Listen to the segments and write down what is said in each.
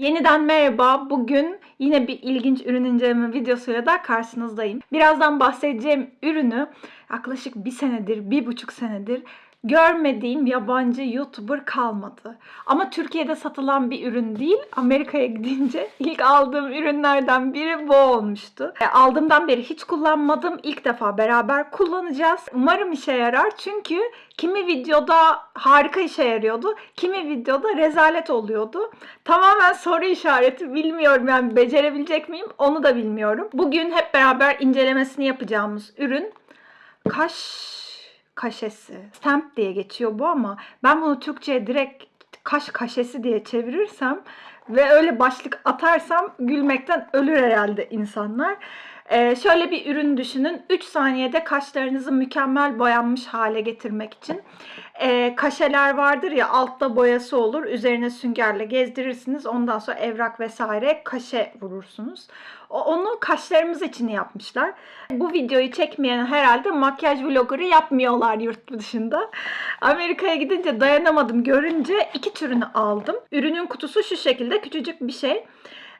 Yeniden merhaba. Bugün yine bir ilginç ürün inceleme videosuyla da karşınızdayım. Birazdan bahsedeceğim ürünü yaklaşık bir senedir, bir buçuk senedir görmediğim yabancı YouTuber kalmadı. Ama Türkiye'de satılan bir ürün değil. Amerika'ya gidince ilk aldığım ürünlerden biri bu olmuştu. E, aldığımdan beri hiç kullanmadım. İlk defa beraber kullanacağız. Umarım işe yarar. Çünkü kimi videoda harika işe yarıyordu. Kimi videoda rezalet oluyordu. Tamamen soru işareti. Bilmiyorum yani becerebilecek miyim onu da bilmiyorum. Bugün hep beraber incelemesini yapacağımız ürün kaş kaşesi. Stamp diye geçiyor bu ama ben bunu Türkçe'ye direkt kaş kaşesi diye çevirirsem ve öyle başlık atarsam gülmekten ölür herhalde insanlar. Ee, şöyle bir ürün düşünün. 3 saniyede kaşlarınızı mükemmel boyanmış hale getirmek için. Ee, kaşeler vardır ya altta boyası olur. Üzerine süngerle gezdirirsiniz. Ondan sonra evrak vesaire kaşe vurursunuz. Onu kaşlarımız için yapmışlar. Bu videoyu çekmeyen herhalde makyaj vloggerı yapmıyorlar yurt dışında. Amerika'ya gidince dayanamadım görünce iki türünü aldım. Ürünün kutusu şu şekilde küçücük bir şey.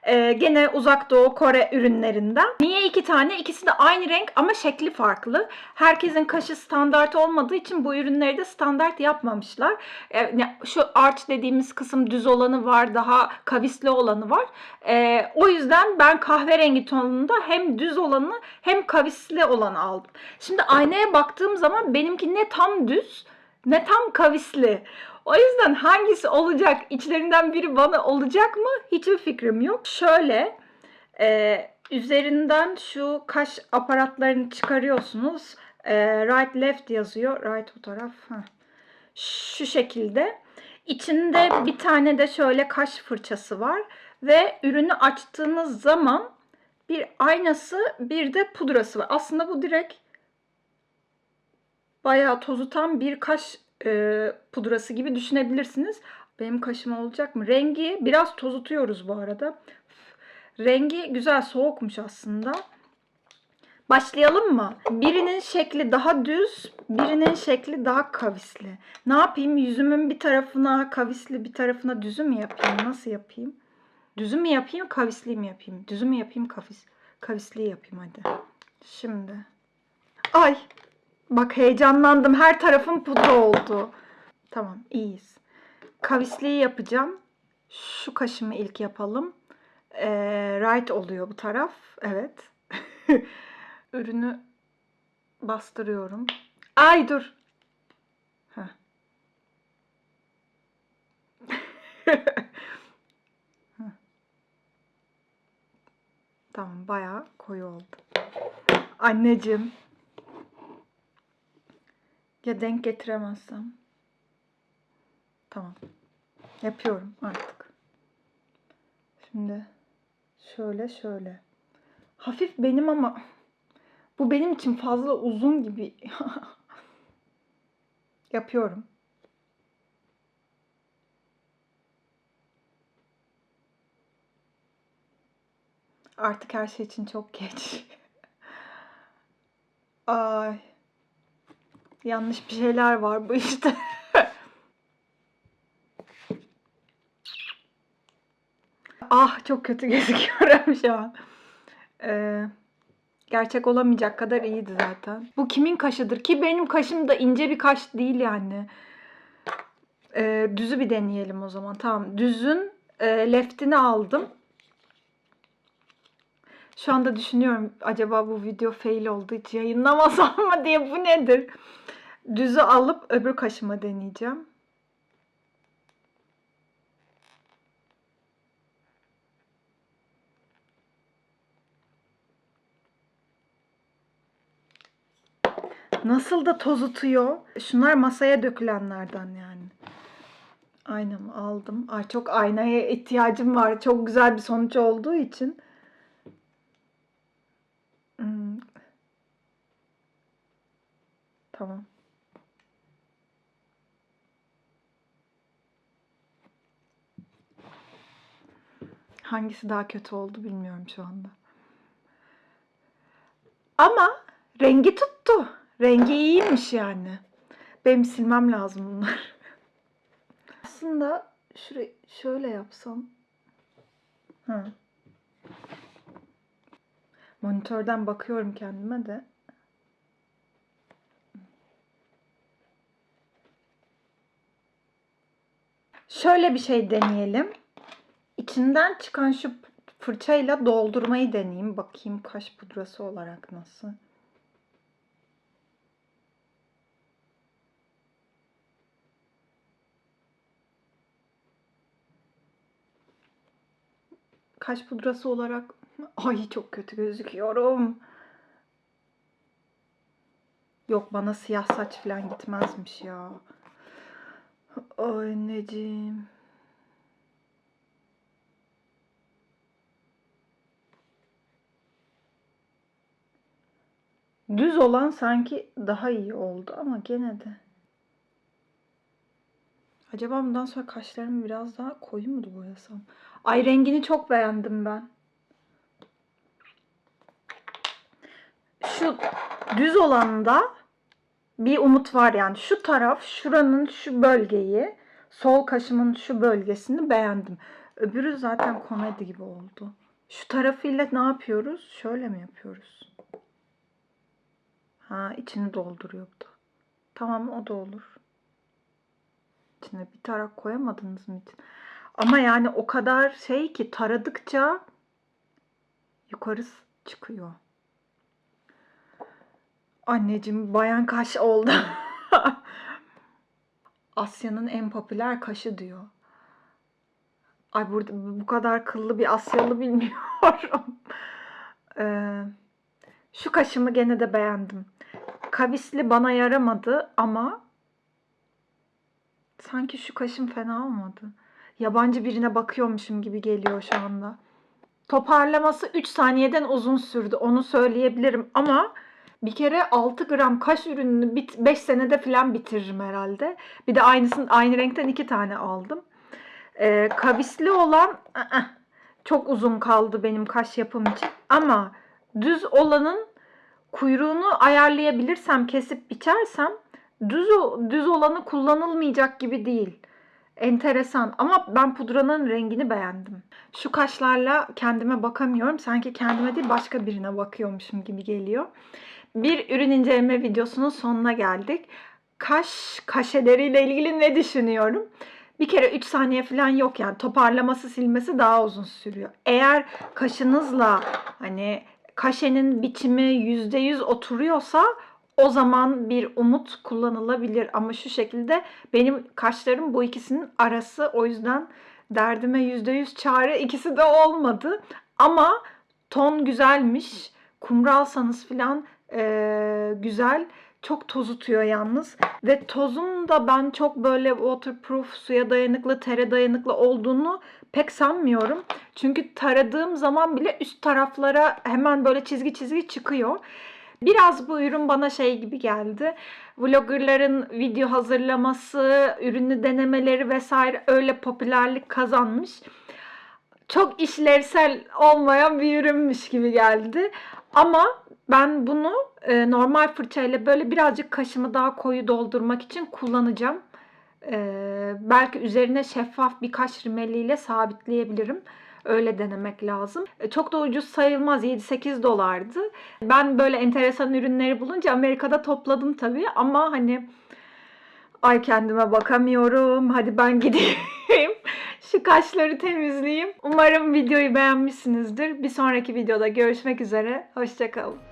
Ee, gene uzak doğu Kore ürünlerinden. Niye iki tane? İkisi de aynı renk ama şekli farklı. Herkesin kaşı standart olmadığı için bu ürünleri de standart yapmamışlar. Ee, ya- şu arch dediğimiz kısım düz olanı var, daha kavisli olanı var. Ee, o yüzden ben kahverengi tonunda hem düz olanı hem kavisli olanı aldım. Şimdi aynaya baktığım zaman benimki ne tam düz ne tam kavisli. O yüzden hangisi olacak, içlerinden biri bana olacak mı hiçbir fikrim yok. Şöyle e, üzerinden şu kaş aparatlarını çıkarıyorsunuz. E, right left yazıyor. Right bu taraf. Heh. Şu şekilde. İçinde bir tane de şöyle kaş fırçası var. Ve ürünü açtığınız zaman bir aynası bir de pudrası var. Aslında bu direkt bayağı tozutan bir kaş e, pudrası gibi düşünebilirsiniz. Benim kaşım olacak mı? Rengi biraz tozutuyoruz bu arada. Rengi güzel soğukmuş aslında. Başlayalım mı? Birinin şekli daha düz, birinin şekli daha kavisli. Ne yapayım? Yüzümün bir tarafına kavisli, bir tarafına düzü mü yapayım? Nasıl yapayım? Düzü mü yapayım, kavisli mi yapayım? Düzü mü yapayım, kavis, kavisli yapayım hadi. Şimdi. Ay! Bak heyecanlandım. Her tarafım pudra oldu. Tamam, iyiyiz. Kavisliği yapacağım. Şu kaşımı ilk yapalım. Ee, right oluyor bu taraf. Evet. Ürünü bastırıyorum. Ay dur. Tamam, bayağı koyu oldu. Anneciğim. Ya denk getiremezsem? Tamam. Yapıyorum artık. Şimdi şöyle şöyle. Hafif benim ama bu benim için fazla uzun gibi. Yapıyorum. Artık her şey için çok geç. Ay. Yanlış bir şeyler var bu işte. ah çok kötü gözüküyorum şu an. Ee, gerçek olamayacak kadar iyiydi zaten. Bu kimin kaşıdır? Ki benim kaşım da ince bir kaş değil yani. Ee, düzü bir deneyelim o zaman. Tamam. Düzün e, leftini aldım. Şu anda düşünüyorum acaba bu video fail oldu hiç yayınlamasam mı diye bu nedir? Düzü alıp öbür kaşıma deneyeceğim. Nasıl da tozutuyor. Şunlar masaya dökülenlerden yani. Aynamı aldım. Ay çok aynaya ihtiyacım var. Çok güzel bir sonuç olduğu için. Hmm. Tamam. Hangisi daha kötü oldu bilmiyorum şu anda. Ama rengi tuttu. Rengi iyiymiş yani. Benim silmem lazım bunları. Aslında şurayı şöyle yapsam. Hı. Monitörden bakıyorum kendime de. Şöyle bir şey deneyelim. İçinden çıkan şu fırçayla doldurmayı deneyeyim. Bakayım kaş pudrası olarak nasıl. Kaş pudrası olarak ay çok kötü gözüküyorum. Yok bana siyah saç falan gitmezmiş ya. Anneciğim. Düz olan sanki daha iyi oldu ama gene de. Acaba bundan sonra kaşlarımı biraz daha koyu mu boyasam? Ay rengini çok beğendim ben. Şu düz olanda bir umut var yani. Şu taraf, şuranın şu bölgeyi, sol kaşımın şu bölgesini beğendim. Öbürü zaten komedi gibi oldu. Şu tarafıyla ne yapıyoruz? Şöyle mi yapıyoruz? Ha içini dolduruyor bu da. Tamam o da olur. İçine bir tarak koyamadınız mı için? Ama yani o kadar şey ki taradıkça yukarı çıkıyor. Anneciğim bayan kaş oldu. Asya'nın en popüler kaşı diyor. Ay burada bu kadar kıllı bir Asyalı bilmiyorum. Ee, şu kaşımı gene de beğendim. Kavisli bana yaramadı ama sanki şu kaşım fena olmadı. Yabancı birine bakıyormuşum gibi geliyor şu anda. Toparlaması 3 saniyeden uzun sürdü. Onu söyleyebilirim ama bir kere 6 gram kaş ürününü 5 senede falan bitiririm herhalde. Bir de aynısının aynı renkten iki tane aldım. Ee, kavisli olan ı-ı, çok uzun kaldı benim kaş yapım için. Ama düz olanın kuyruğunu ayarlayabilirsem, kesip biçersem düz düz olanı kullanılmayacak gibi değil. Enteresan ama ben pudranın rengini beğendim. Şu kaşlarla kendime bakamıyorum. Sanki kendime değil başka birine bakıyormuşum gibi geliyor. Bir ürün inceleme videosunun sonuna geldik. Kaş kaşeleriyle ilgili ne düşünüyorum? Bir kere 3 saniye falan yok yani toparlaması silmesi daha uzun sürüyor. Eğer kaşınızla hani kaşenin biçimi %100 oturuyorsa o zaman bir umut kullanılabilir. Ama şu şekilde benim kaşlarım bu ikisinin arası. O yüzden derdime %100 çare ikisi de olmadı. Ama ton güzelmiş. Kumralsanız falan e, güzel. Çok tozutuyor yalnız. Ve tozun da ben çok böyle waterproof, suya dayanıklı, tere dayanıklı olduğunu pek sanmıyorum. Çünkü taradığım zaman bile üst taraflara hemen böyle çizgi çizgi çıkıyor. Biraz bu ürün bana şey gibi geldi. Vloggerların video hazırlaması, ürünü denemeleri vesaire öyle popülerlik kazanmış. Çok işlevsel olmayan bir ürünmüş gibi geldi. Ama ben bunu e, normal fırçayla böyle birazcık kaşımı daha koyu doldurmak için kullanacağım. E, belki üzerine şeffaf bir kaş rimeliyle sabitleyebilirim. Öyle denemek lazım. E, Çok da ucuz sayılmaz. 7-8 dolardı. Ben böyle enteresan ürünleri bulunca Amerika'da topladım tabii ama hani ay kendime bakamıyorum. Hadi ben gideyim. Şu kaşları temizleyeyim. Umarım videoyu beğenmişsinizdir. Bir sonraki videoda görüşmek üzere. Hoşçakalın.